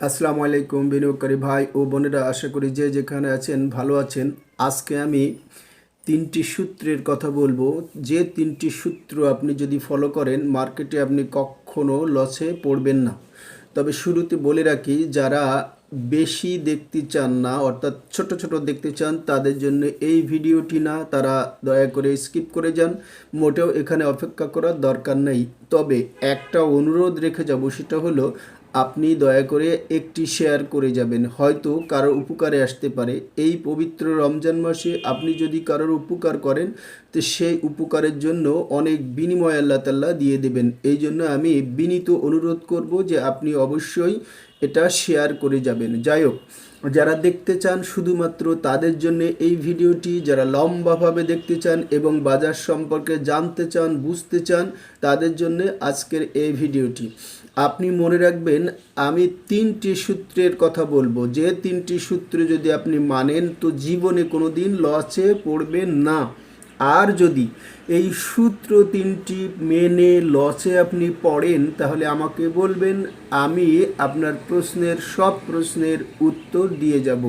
আসসালামু আলাইকুম বিনিয়োগকারী ভাই ও বোনেরা, আশা করি যে যেখানে আছেন ভালো আছেন। আজকে আমি তিনটি সূত্রের কথা বলব। যে তিনটি সূত্র আপনি যদি ফলো করেন মার্কেটে আপনি কখনো লসে পড়বেন না। তবে শুরুতে বলে রাখি, যারা বেশি দেখতে চান না, অর্থাৎ ছোট ছোট দেখতে চান, তাদের জন্য এই ভিডিওটি না, তারা দয়া করে স্কিপ করে যান। মোটেও এখানে অপেক্ষা করার দরকার নেই। তবে একটা অনুরোধ রেখে যাব, সেটা হলো আপনি দয়া করে একটি শেয়ার করে যাবেন। হয়তো কারোর উপকারে আসতে পারে। এই পবিত্র রমজান মাসে আপনি যদি কারোর উপকার করেন, তো সেই উপকারের জন্য অনেক বিনিময় আল্লাহ তাল্লাহ দিয়ে দেবেন। এই জন্য আমি বিনীত অনুরোধ করব যে আপনি অবশ্যই এটা শেয়ার করে যাবেন। যাই হোক, যারা দেখতে চান শুধুমাত্র তাদের জন্য এই ভিডিওটি, যারা লম্বাভাবে দেখতে চান এবং বাজার সম্পর্কে জানতে চান, বুঝতে চান, তাদের জন্য আজকের এই ভিডিওটি। আপনি মনে রাখবেন, আমি তিনটি সূত্রের কথা বলব। যে তিনটি সূত্র যদি আপনি মানেন, তো জীবনে কোনো দিন লসে পড়বেন না। আর যদি এই সূত্র তিনটি মেনে লসে আপনি পড়েন, তাহলে আমাকে বলবেন, আমি আপনার প্রশ্নের, সব প্রশ্নের উত্তর দিয়ে যাব।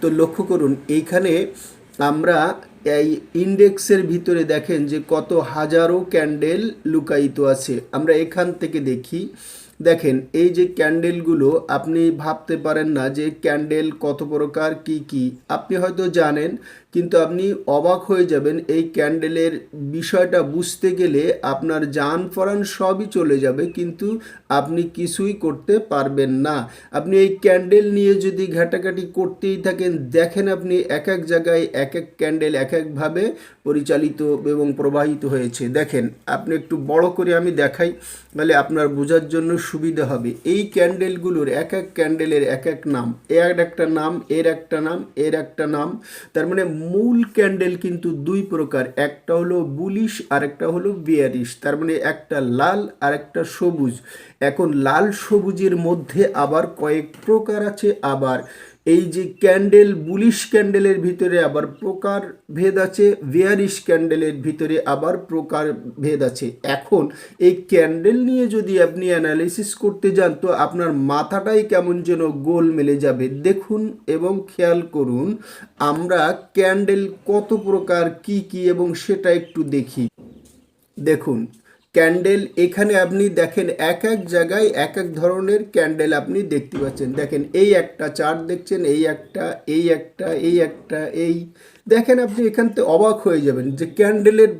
তো লক্ষ্য করুন, এইখানে আমরা এই ইন্ডেক্সের ভিতরে দেখেন যে কত হাজারো ক্যান্ডেল লুকায়িত আছে। আমরা এখান থেকে দেখি দেখেন, এই যে ক্যান্ডেলগুলো, আপনি ভাবতে পারেন না যে ক্যান্ডেল কত প্রকার, কি কি। আপনি হয়তো জানেন কিন্তু আপনি অবাক হয়ে যাবেন, এই ক্যান্ডেলের বিষয়টা বুঝতে গেলে আপনার যান ফরান সবই চলে যাবে, কিন্তু আপনি কিছুই করতে পারবেন না। আপনি এই ক্যান্ডেল নিয়ে যদি ঘাটাঘাটি করতেই থাকেন, দেখেন আপনি এক এক জায়গায় এক এক ক্যান্ডেল এক একভাবে পরিচালিত এবং প্রবাহিত হয়েছে। দেখেন, আপনি একটু বড় করে আমি দেখাই, তাহলে আপনার বোঝার জন্য সুবিধা হবে। এই ক্যান্ডেলগুলোর এক এক ক্যান্ডেলের এক এক নাম, এর একটা নাম, এর একটা নাম, এর একটা নাম, তার মানে মূল ক্যান্ডেল কিন্তু দুই প্রকার, একটা হলো বুলিশ আর একটা হলো বিয়ারিশ। তার মানে একটা লাল আর একটা সবুজ। এখন লাল সবুজের মধ্যে আবার কয়েক প্রকার আছে, আবার এই যে ক্যান্ডেল, বুলিশ ক্যান্ডেলের ভিতরে আবার প্রকার ভেদ আছে ভেয়ারিশ ক্যান্ডেলের ভিতরে আবার প্রকার ভেদ আছে। এখন এই ক্যান্ডেল নিয়ে যদি আপনি অ্যানালিসিস করতে যান, তো আপনার মাথাটাই কেমন যেন গোল মেলে যাবে। দেখুন এবং খেয়াল করুন, আমরা ক্যান্ডেল কত প্রকার, কি কি, এবং সেটা একটু দেখি। দেখুন ক্যান্ডেল এখানে আপনি দেখেন এক এক জায়গায় এক এক ধরনের ক্যান্ডেল আপনি দেখতে পাচ্ছেন। দেখেন এই একটা চার্ট দেখছেন, এই একটা এই একটা এই একটা, এই। দেখেন আপনি এখান থেকে অবাক হয়ে যাবেন যে ক্যান্ডেলের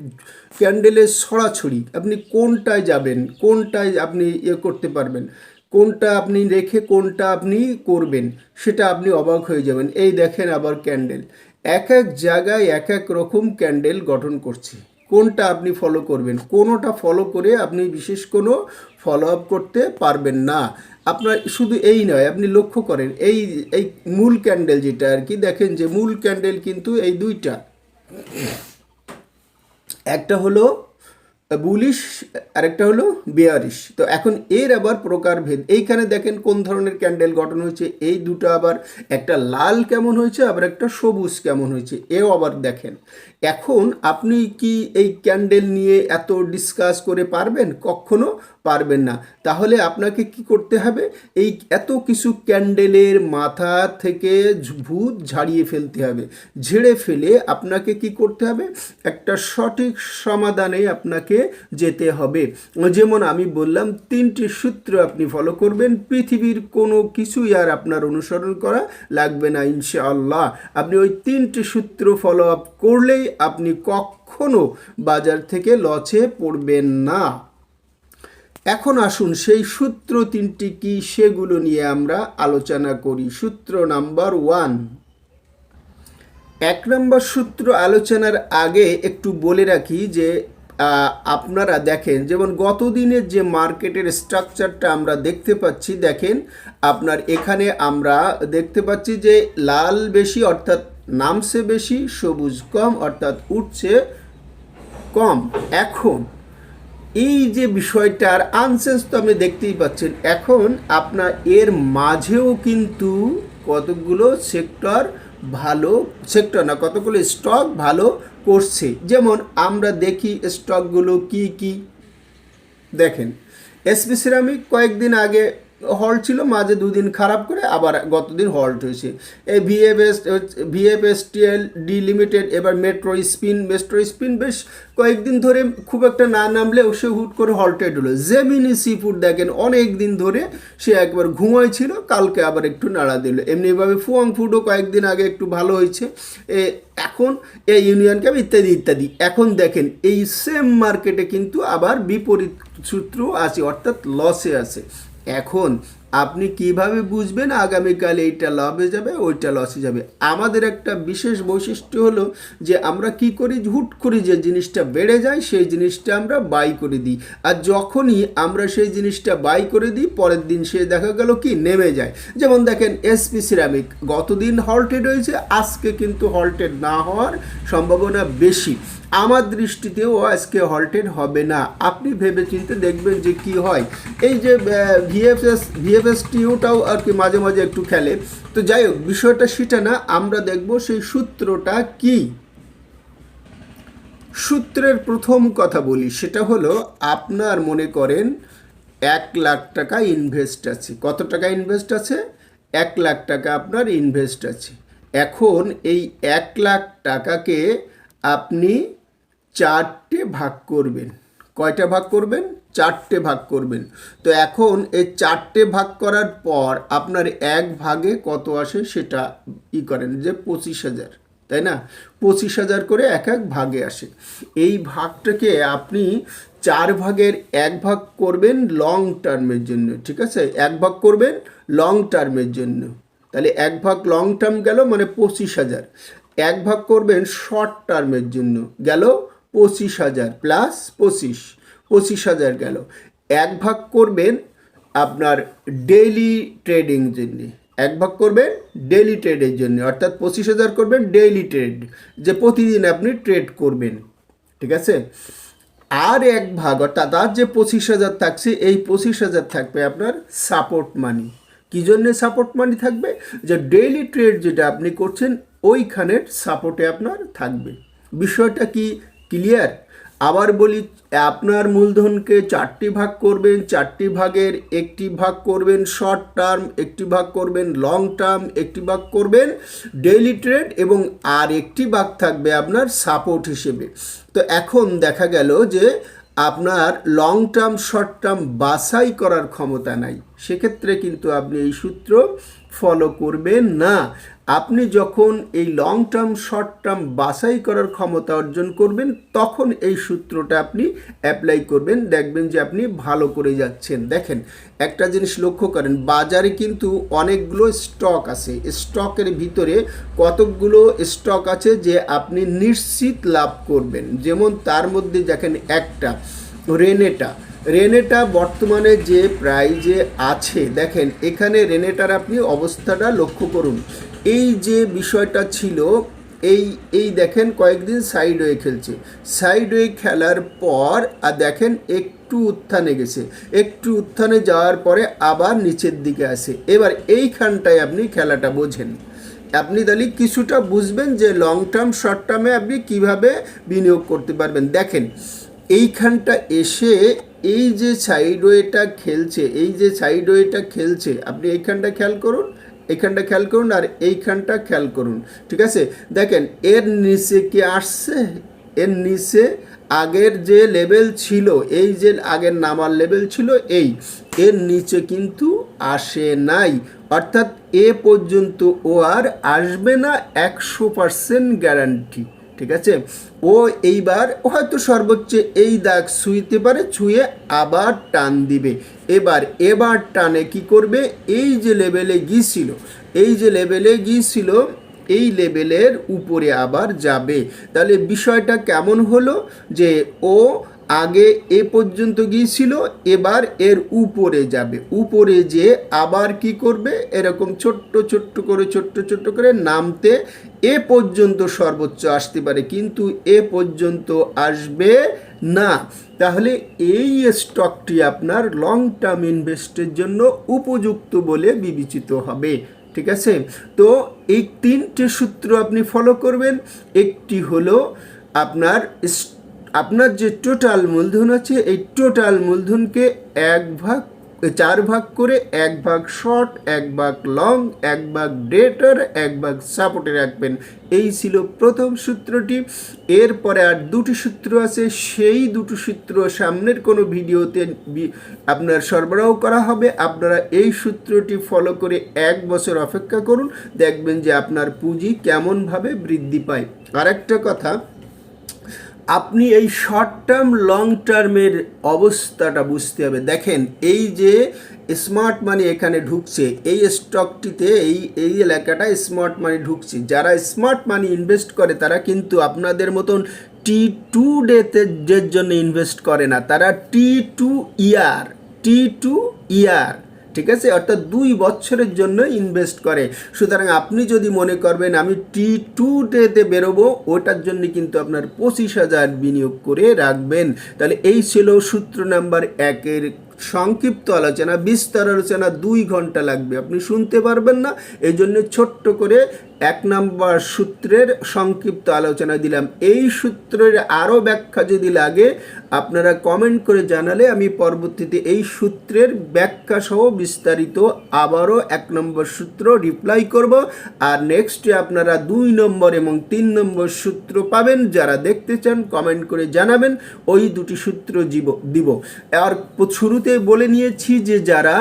ক্যান্ডেলের ছড়াছড়ি, আপনি কোনটায় যাবেন, কোনটায় আপনি ইয়ে করতে পারবেন, কোনটা আপনি রেখে কোনটা আপনি করবেন, সেটা আপনি অবাক হয়ে যাবেন। এই দেখেন আবার ক্যান্ডেল। এক এক জায়গায় এক এক রকম ক্যান্ডেল গঠন করছে। কোনটা আপনি ফলো করবেন? কোনোটা ফলো করে আপনি বিশেষ কোনো ফলো আপ করতে পারবেন না। আপনার শুধু এই নয়, আপনি লক্ষ্য করেন, এই এই মূল ক্যান্ডেল যেটা আর কি, দেখেন যে মূল ক্যান্ডেল কিন্তু এই দুইটা। একটা হলো বুলিশ, আরেকটা হলো বেয়ারিশ। তো এখন এর আবার প্রকারভেদ এইখানে দেখেন কোন ধরনের ক্যান্ডেল গঠন হয়েছে। এই দুটো আবার একটা লাল কেমন হয়েছে, আবার একটা সবুজ কেমন হয়েছে, এও আবার দেখেন। এখন আপনি কি এই ক্যান্ডেল নিয়ে এত ডিসকাস করে পারবেন? কখনো পারবেন না। তাহলে আপনাকে কি করতে হবে? এই এত কিছু ক্যান্ডেলের মাথা থেকে ভূত ঝাড়িয়ে ফেলতে হবে। ঝেড়ে ফেলে আপনাকে কি করতে হবে? একটা সঠিক সমাধানে আপনাকে যেতে হবে। যেমন আমি বললাম, তিনটি সূত্র আপনি ফলো করবেন। পৃথিবীর কোনো কিছুই আর আপনার অনুসরণ করা লাগবে না, ইনশাআল্লাহ। আপনি ওই তিনটি সূত্র ফলো আপ করলেই আপনি কখনো বাজার থেকে লসে পড়বেন না। এখন আসুন, সেই সূত্র তিনটি কি সেগুলো নিয়ে আমরা আলোচনা করি। সূত্র নাম্বার ওয়ান। এক নম্বর সূত্র আলোচনার আগে একটু বলে রাখি যে আপনারা দেখেন, যেমন গত দিনের যে মার্কেটের স্ট্রাকচারটা আমরা দেখতে পাচ্ছি, দেখেন, আপনার এখানে আমরা দেখতে পাচ্ছি যে লাল বেশি, অর্থাৎ নামছে বেশি, সবুজ কম, অর্থাৎ উঠছে কম। এখন এই যে বিষয়টার আনসেন্স তো আপনি দেখতেই পাচ্ছেন। এখন আপনার এর মাঝেও কিন্তু কতগুলো সেক্টর ভালো সেক্টর না, কতগুলো স্টক ভালো করছে। যেমন আমরা দেখি স্টকগুলো কি কি। দেখেন এসপি সিরামিক কয়েকদিন আগে হল্ট ছিল, মাঝে দুদিন খারাপ করে আবার গতদিন হল্ট হয়েছে। এই ভিএফএস ভিএফএসটিএল ডি লিমিটেড এবার মেট্রো স্পিন মেট্রো স্পিন বেশ কয়েকদিন ধরে খুব একটা না নামলে সে হুট করে হল্টেড হলো। জেমিনি সি ফুড দেখেন অনেক দিন ধরে সে একবার ঘুমায় ছিল কালকে আবার একটু নাড়া দিল। এমনিভাবে ফুয়াং ফুডও কয়েকদিন আগে একটু ভালো হয়েছে। এ, এখন এই ইউনিয়ন ক্যাপ ইত্যাদি ইত্যাদি। এখন দেখেন, এই সেম মার্কেটে কিন্তু আবার বিপরীত সূত্র আছে, অর্থাৎ লসে আছে। এখন আপনি কীভাবে বুঝবেন আগামীকাল এইটা লাভে যাবে, ওইটা লসে যাবে? আমাদের একটা বিশেষ বৈশিষ্ট্য হলো যে আমরা কি করি? হুট করে যে জিনিসটা বেড়ে যায়, সেই জিনিসটা আমরা বাই করে দিই। আর যখনই আমরা সেই জিনিসটা বাই করে দিই, পরের দিন সে দেখা গেল কি? নেমে যায়। যেমন দেখেন এসপি সিরামিক গতদিন হল্টেড হয়েছে, আজকে কিন্তু হল্টেড না হওয়ার সম্ভাবনা বেশি। আমার দৃষ্টিতেও আজকে হল্টেড হবে না। আপনি ভেবে চিন্তে দেখবেন যে কি হয়? এই যে ভিএফএস ভিএফএস টিউটাও আর কি মাঝে মাঝে একটু খেলে। তো যাই হোক, বিষয়টা সেটা না, আমরা দেখব সেই সূত্রটা কি। সূত্রের প্রথম কথা বলি, সেটা হলো আপনার মনে করেন এক লাখ টাকা ইনভেস্ট আছে। কত টাকা ইনভেস্ট আছে? এক লাখ টাকা আপনার ইনভেস্ট আছে। এখন এই এক লাখ টাকাকে আপনি চারটে ভাগ করবেন। কয়টা ভাগ করবেন? চারটে ভাগ করবেন। তো এখন এই চারটে ভাগ করার পর আপনার এক ভাগে কত আসে সেটা ই করেন যে পঁচিশ হাজার, তাই না? পঁচিশ হাজার করে এক এক ভাগে আসে। এই ভাগটাকে আপনি চার ভাগের এক ভাগ করবেন লং টার্মের জন্য, ঠিক আছে? এক ভাগ করবেন লং টার্মের জন্য। তাহলে এক ভাগ লং টার্ম গেল মানে পঁচিশ হাজার। এক ভাগ করবেন শর্ট টার্মের জন্য গেল পঁচিশ হাজার প্লাস পঁচিশ। পঁচিশ হাজার গেল। এক ভাগ করবেন আপনার ডেইলি ট্রেডিং জন্যে। এক ভাগ করবেন ডেইলি ট্রেডের জন্য। অর্থাৎ পঁচিশ হাজার করবেন ডেইলি ট্রেড যে প্রতিদিন আপনি ট্রেড করবেন। ঠিক আছে? আর এক ভাগ, অর্থাৎ আর যে পঁচিশ হাজার থাকছে, এই পঁচিশ হাজার থাকবে আপনার সাপোর্ট মানি কী জন্যে সাপোর্ট মানি থাকবে? যে ডেইলি ট্রেড যেটা আপনি করছেন, ওইখানের সাপোর্টে আপনার থাকবে। বিষয়টা কি ক্লিয়ার আবার বলি, আপনার মূলধনকে চারটি ভাগ করবেন, চারটি ভাগের একটি ভাগ করবেন শর্ট টার্ম একটি ভাগ করবেন লং টার্ম একটি ভাগ করবেন ডেইলি ট্রেড এবং আর একটি ভাগ থাকবে আপনার সাপোর্ট হিসেবে। তো এখন দেখা গেল যে আপনার লং টার্ম শর্ট টার্ম বাছাই করার ক্ষমতা নাই। সেক্ষেত্রে কিন্তু আপনি এই সূত্র ফলো করবেন না। আপনি যখন এই লং টার্ম শর্ট টার্ম বাছাই করার ক্ষমতা অর্জন করবেন, তখন এই সূত্রটা আপনি অ্যাপ্লাই করবেন, দেখবেন যে আপনি ভালো করে যাচ্ছেন। দেখেন, একটা জিনিস লক্ষ্য করেন, বাজারে কিন্তু অনেকগুলো স্টক আছে। স্টকের ভিতরে কতকগুলো স্টক আছে যে আপনি নিশ্চিত লাভ করবেন। যেমন তার মধ্যে দেখেন একটা রেনেটা রেনেটা বর্তমানে যে প্রাইজে আছে, দেখেন, এখানে রেনেটার আপনি অবস্থাটা লক্ষ্য করুন। এই যে বিষয়টা ছিল, এই এই দেখেন কয়েকদিন সাইডওয়ে খেলছে। সাইডওয়ে খেলার পর, আর দেখেন একটু উত্থানে গেছে। একটু উত্থানে যাওয়ার পরে আবার নিচের দিকে আসে। এবার এইখানটায় আপনি খেলাটা বোঝেন। আপনি তাহলে কিছুটা বুঝবেন যে লং টার্ম শর্ট টার্মে আপনি কীভাবে বিনিয়োগ করতে পারবেন। দেখেন, এইখানটা এসে এই যে সাইডওয়েটা খেলছে, এই যে সাইডওয়েটা খেলছে, আপনি এইখানটা খেয়াল করুন এইখানটা খেয়াল করুন আর এইখানটা খেয়াল করুন, ঠিক আছে? দেখেন, এর নিচে কি আসছে? এর নিচে আগের যে লেভেল ছিল, এই যে আগের নামার লেভেল ছিল, এই। এর নিচে কিন্তু আসে নাই। অর্থাৎ এ পর্যন্ত ও আর আসবে না, একশো পারসেন্ট গ্যারান্টি ঠিক আছে ও এইবার হয়তো সর্বোচ্চ এই দাগ ছুঁইতে পারে, ছুঁয়ে আবার টান দিবে। এবার এবার টানে কি করবে? এই যে লেভেলে গিয়েছিল, এই যে লেভেলে গিয়েছিল, এই লেভেলের উপরে আবার যাবে। তাহলে বিষয়টা কেমন হলো? যে ও আগে এ পর্যন্ত গিয়েছিল, এবার এর উপরে যাবে। উপরে যে আবার কি করবে, এরকম ছোট্ট ছোট্ট করে, ছোট্ট ছোট্ট করে নামতে এ পর্যন্ত সর্বোচ্চ আসতে পারে, কিন্তু এ পর্যন্ত আসবে না। তাহলে এই স্টকটি আপনার লং টার্ম ইনভেস্টের জন্য উপযুক্ত বলে বিবেচিত হবে, ঠিক আছে? তো এই তিনটে সূত্র আপনি ফলো করবেন। একটি হলো আপনার আপনার যে টোটাল মূলধন আছে, এই টোটাল মূলধনকে এক ভাগ, চার ভাগ করে এক ভাগ শর্ট এক ভাগ লং এক ভাগ ডেটার এক ভাগ সাপোর্টে রাখবেন। এই ছিল প্রথম সূত্রটি। এরপরে আর দুটি সূত্র আছে। সেই দুটো সূত্র সামনের কোনো ভিডিওতে আপনার সরবরাহ করা হবে। আপনারা এই সূত্রটি ফলো করে এক বছর অপেক্ষা করুন। দেখবেন যে আপনার পুঁজি কেমনভাবে বৃদ্ধি পায়। আরেকটা কথা আপনি এই শর্ট টার্ম লং টার্মের অবস্থাটা বুঝতে হবে। দেখেন, এই যে স্মার্ট মানি এখানে ঢুকছে, এই স্টকটিতে এই এই এলাকাটা স্মার্ট মানি ঢুকছে। যারা স্মার্ট মানি ইনভেস্ট করে, তারা কিন্তু আপনাদের মতন টি টু ডেতে ডের জন্য ইনভেস্ট করে না, তারা টি টু ইয়ার টি টু ইয়ার ঠিক আছে? অর্থাৎ দুই বছরের জন্য ইনভেস্ট করে। সুতরাং আপনি যদি মনে করবেন আমি টি টু ডেতে বেরোবো, ওটার জন্য কিন্তু আপনার পঁচিশ হাজার বিনিয়োগ করে রাখবেন। তাহলে এই ছিল সূত্র নাম্বার একের সংক্ষিপ্ত আলোচনা, বিস্তার আলোচনা দুই ঘণ্টা লাগবে। আপনি শুনতে পারবেন না এই জন্য ছোট্ট করে এক নম্বর সূত্রের সংক্ষিপ্ত আলোচনা দিলাম। এই সূত্রের আরও ব্যাখ্যা যদি লাগে, আপনারা কমেন্ট করে জানালে আমি পরবর্তীতে এই সূত্রের ব্যাখ্যা সহ বিস্তারিত আবারও এক নম্বর সূত্র রিপ্লাই করব। আর নেক্সটে আপনারা দুই নম্বর এবং তিন নম্বর সূত্র পাবেন, যারা দেখতে চান কমেন্ট করে জানাবেন, ওই দুটি সূত্র জীব দিব। আর শুরুতে বলে নিয়েছি যে যারা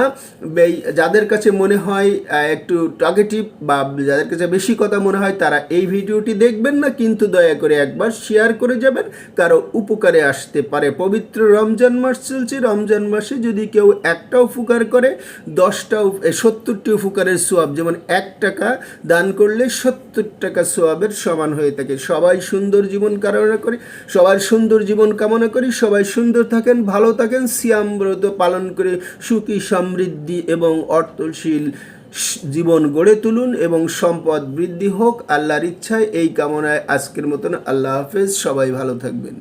যাদের কাছে মনে হয় একটু টার্গেটিভ বা যাদের কাছে বেশি কথা মনে হয়, তারা এই ভিডিওটি দেখবেন না, কিন্তু দয়া করে একবার শেয়ার করে যাবেন। কারও উপকারে আসতে পারে। পবিত্র রমজান মাস চলছে। রমজান মাসে যদি কেউ একটা উপকার করে, দশটা সত্তরটি উপকারের সোয়াব, যেমন এক টাকা দান করলে সত্তর টাকা সোয়াবের সমান হয়ে থাকে। সবাই সুন্দর জীবন কামনা করি সবার সুন্দর জীবন কামনা করি, সবাই সুন্দর থাকেন, ভালো থাকেন, সিয়াম ব্রত পালন করে সুখী, সমৃদ্ধি এবং অর্থশীল জীবন গড়ে তুলুন এবং সম্পদ বৃদ্ধি হোক। আল্লাহর ইচ্ছায় এই কামনায় আজকের মতন আল্লাহ হাফেজ। সবাই ভালো থাকবেন।